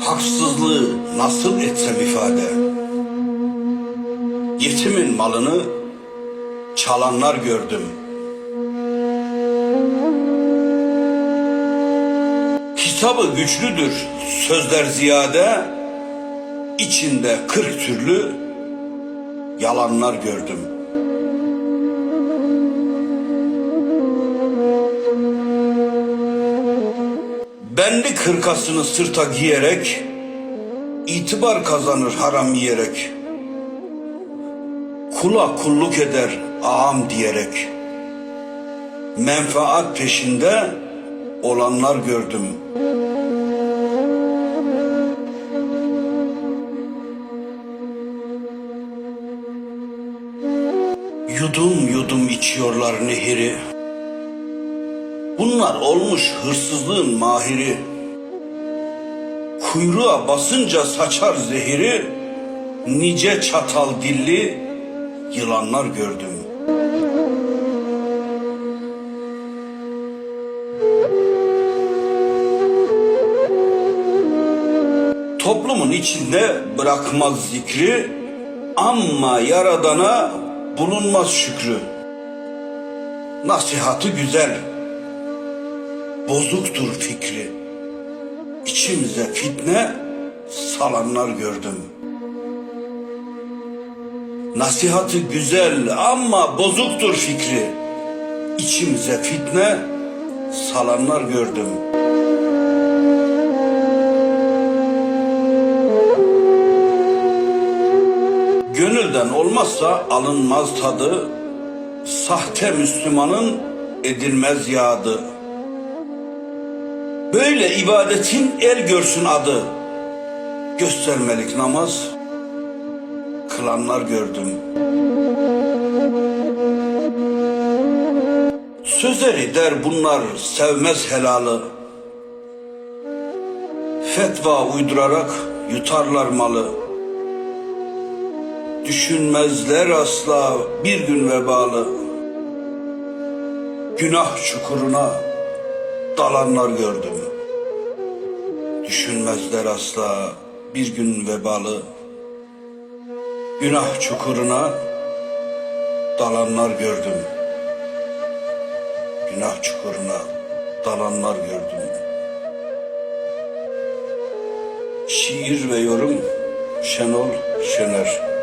Haksızlığı nasıl etsem ifade Yetimin malını çalanlar gördüm Kitabı güçlüdür sözler ziyade içinde kırk türlü yalanlar gördüm. Benli kırkasını sırta giyerek itibar kazanır haram yiyerek. Kula kulluk eder ağam diyerek. Menfaat peşinde olanlar gördüm. Yudum yudum içiyorlar nehiri. Bunlar olmuş hırsızlığın mahiri. Kuyruğa basınca saçar zehiri. Nice çatal dilli yılanlar gördüm. Toplumun içinde bırakmaz zikri ama yaradana bulunmaz şükrü. Nasihatı güzel, bozuktur fikri. İçimize fitne salanlar gördüm. Nasihatı güzel ama bozuktur fikri. İçimize fitne salanlar gördüm. Gönülden olmazsa alınmaz tadı, sahte Müslümanın edilmez yadı. Böyle ibadetin el görsün adı, göstermelik namaz kılanlar gördüm. Sözleri der bunlar sevmez helalı. Fetva uydurarak yutarlar malı. Düşünmezler asla bir gün vebalı. Günah çukuruna dalanlar gördüm. Düşünmezler asla bir gün vebalı. Günah çukuruna dalanlar gördüm. Günah çukuruna dalanlar gördüm. Şiir ve yorum Şenol Şener